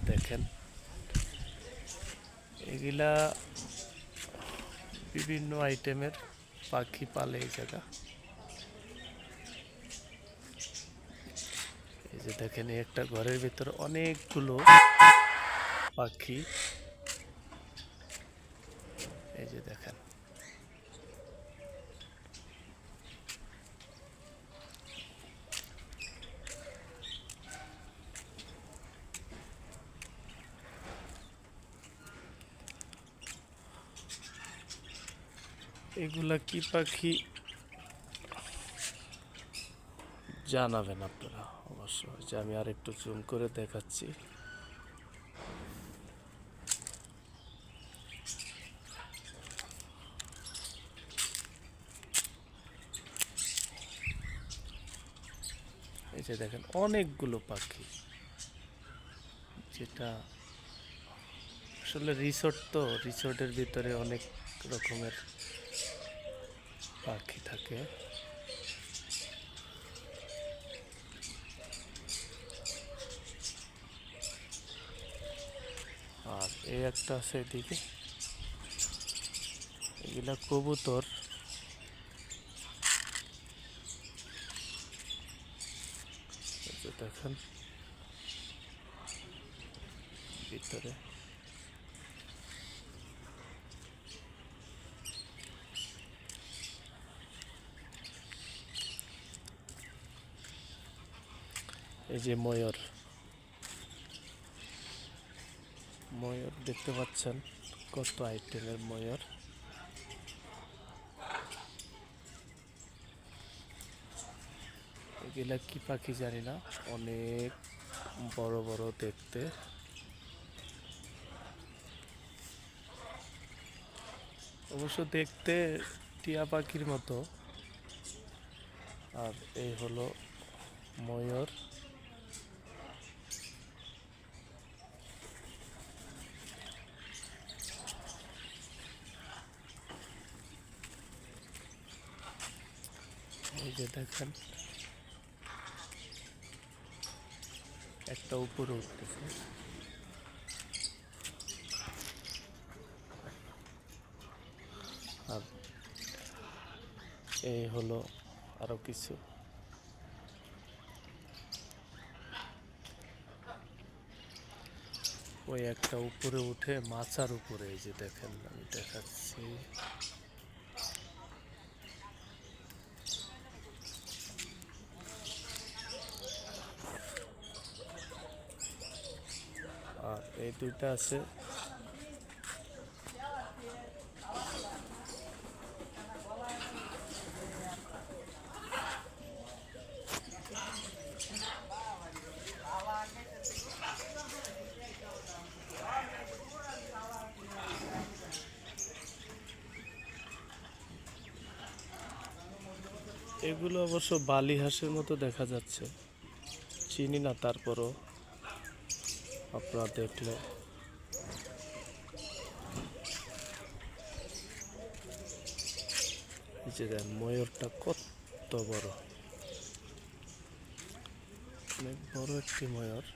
যে দেখেন, এগুলা বিভিন্ন আইটেমের পাখি পালে এই জায়গা। এই যে দেখেন একটা ঘরের ভিতরে অনেকগুলো পাখি। এই যে দেখেন এগুলা কি পাখি? জানাবেন আপনারা অবশ্য। যে আমি আর একটু জুম করে দেখাচ্ছি। এই যে দেখেন, অনেকগুলো পাখি। যেটা আসলে রিসোর্ট তো রিসোর্টের ভিতরে অনেক রকমের পাখি থাকে। আর এই একটা আছে এদিকে। এগুলা কবুতর। দেখেন। ভিতরে। এই যে ময়ূর। ময়ূর দেখতে পাচ্ছেন কত আইটেমের ময়ূর। এগুলা কি পাখি জানি না, অনেক বড় বড় দেখতে। অবশ্য দেখতে টিয়া পাখির মতো। আর এই হলো ময়ূর। যে দেখেন, একটা উপরে উঠতেছে। আর এই হলো আরও কিছু। ওই একটা উপরে উঠে মাচার উপরে এই যে দেখেন, আমি দেখাচ্ছি আর এই দুইটা আছে। এগুলো অবশ্য বালি হাঁসের মতো দেখা যাচ্ছে। চিনি না তারপরও। আপনারা দেখলে। যে দেন ময়ূরটা কত বড়। অনেক বড় একটি ময়ূর।